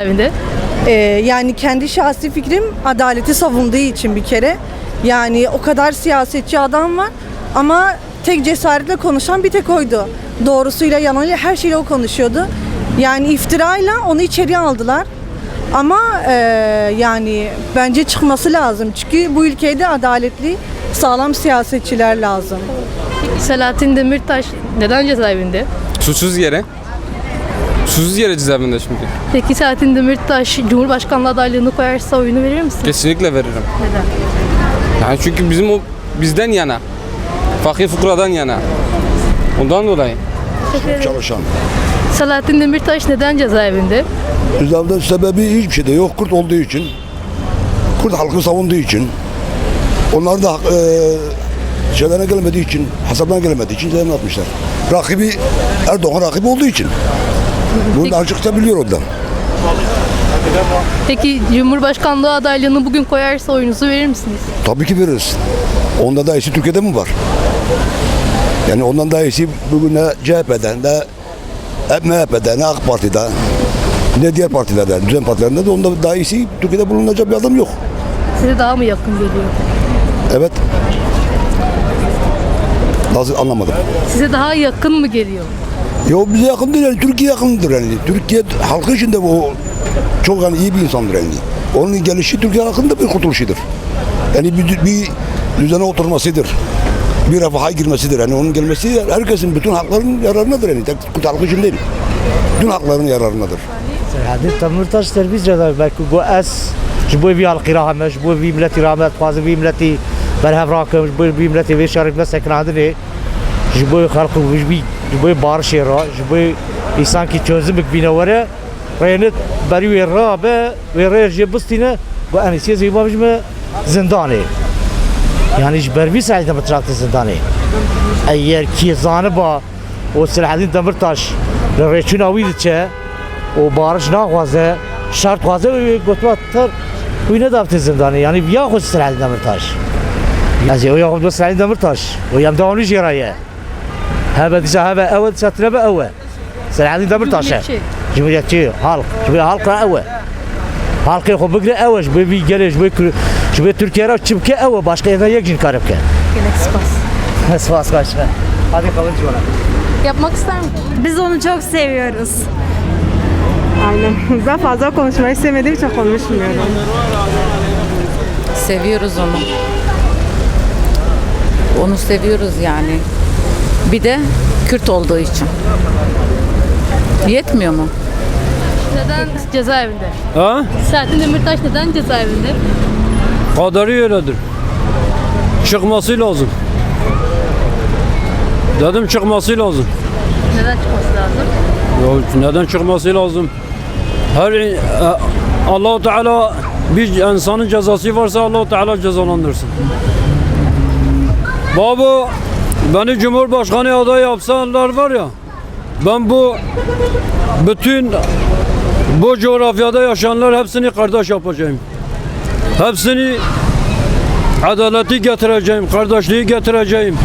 cezaevinde? Ee, yani kendi şahsi fikrim adaleti savunduğu için bir kere. Yani o kadar siyasetçi adam var ama tek cesaretle konuşan bir tek oydu. Doğrusuyla yanıyla her şeyle o konuşuyordu. Yani iftirayla onu içeriye aldılar. Ama e, yani bence çıkması lazım. Çünkü bu ülkede adaletli, sağlam siyasetçiler lazım. Selahattin Demirtaş neden cezaevinde? Suçsuz yere. Suçsuz yere cezaevinde şimdi. Peki Selahattin Demirtaş Cumhurbaşkanlığı adaylığını koyarsa oyunu verir misin? Kesinlikle veririm. Neden? Yani çünkü bizim o bizden yana. Fakir fukuradan yana. Ondan dolayı. çalışan. Selahattin Demirtaş neden cezaevinde? Cezaevinde sebebi hiçbir şey de yok. Kürt olduğu için. Kürt halkı savunduğu için. Onlar da e, şeylerine gelmediği için, hesabına gelemediği için cezaevine atmışlar. Rakibi, Erdoğan rakibi olduğu için. Bunu da açıkça biliyor ondan. Peki Cumhurbaşkanlığı adaylığını bugün koyarsa oyunuzu verir misiniz? Tabii ki veririz. Onda da iyisi Türkiye'de mi var? Yani ondan daha iyisi bugün ne CHP'den ne MHP'de ne AK Parti'de ne diğer partilerden, düzen partilerinde de onda daha iyisi Türkiye'de bulunacak bir adam yok. Size daha mı yakın geliyor? Evet. Nasıl anlamadım. Size daha yakın mı geliyor? Yo bize yakın değil yani Türkiye yakındır yani. Türkiye halkı için de o çok yani iyi bir insandır yani. Onun gelişi Türkiye hakkında bir kurtuluşudur. Yani bir, bir düzene oturmasıdır. Bir refaha girmesidir. Yani onun gelmesi herkesin bütün hakların yararınadır yani. Tek halkı için değil. Bütün hakların yararınadır. Selahattin Demirtaş cezaevi belki bu es ji bo vî halkî re heme ji bo vî milletî re heme dixwazim vî milletî berhev rakim ji bo vî milletî barişê re ji bo îsankî çözümük bîne were rênit berî wê re be wê rê jê bistîne bu enîsiye zîba bijme zindanê yani ber vî Selahattin Demirtaş zindanê eğer kî zaniba o Selahattin Demirtaş li rêçûna wî diçe o barış naxwaze şart xwaze ve gotma ter wî nedavte zindanê yani ya xwe Selahattin Demirtaş Ez ê ya xwe Selahattin Demirtaş o yem devamlı jêraye Cumhuriyetçi halk ji bo halk re ew halkê xwe bigire ew ji bo vî gelê ji bo Kür- ji bo Türkiye re çi bike ew başka êne yek jî nikare bike Genek spas. Spas kaç Hadi kalın civala Yapmak ister misin? Biz onu çok seviyoruz. Aynen. Ben fazla konuşmayı sevmediğim için konuşmuyorum. Seviyoruz onu. Onu seviyoruz yani. Bir de Kürt olduğu için. Yetmiyor mu? Neden cezaevinde? Ha? Selahattin Demirtaş neden cezaevinde? Kaderi öyledir. Çıkması lazım. Dedim çıkması lazım. Neden çıkması lazım? Ya neden çıkması lazım? Her e, Allahu Teala bir insanın cezası varsa Allahu Teala cezalandırsın. Baba beni Cumhurbaşkanı adayı yapsalar var ya ben bu bütün bu coğrafyada yaşayanlar hepsini kardeş yapacağım. Hepsini adaleti getireceğim, kardeşliği getireceğim,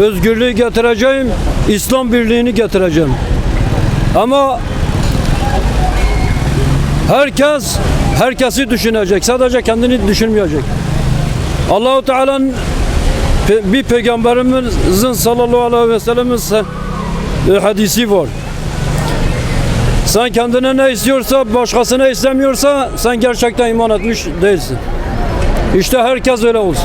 özgürlüğü getireceğim, İslam birliğini getireceğim. Ama herkes herkesi düşünecek. Sadece kendini düşünmeyecek. Allahu Teala'nın pe- bir peygamberimizin sallallahu aleyhi ve sellem'in se- e, hadisi var. Sen kendine ne istiyorsa başkasına istemiyorsa sen gerçekten iman etmiş değilsin. İşte herkes öyle olsun.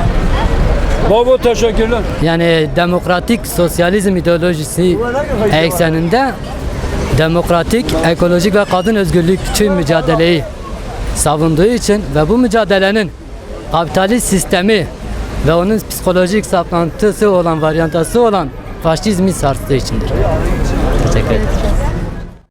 Baba teşekkürler. Yani demokratik sosyalizm ideolojisi ekseninde demokratik, ekolojik ve kadın özgürlükçü mücadeleyi savunduğu için ve bu mücadelenin kapitalist sistemi ve onun psikolojik saplantısı olan, varyantası olan faşizmi sarstığı içindir. Teşekkür ederim.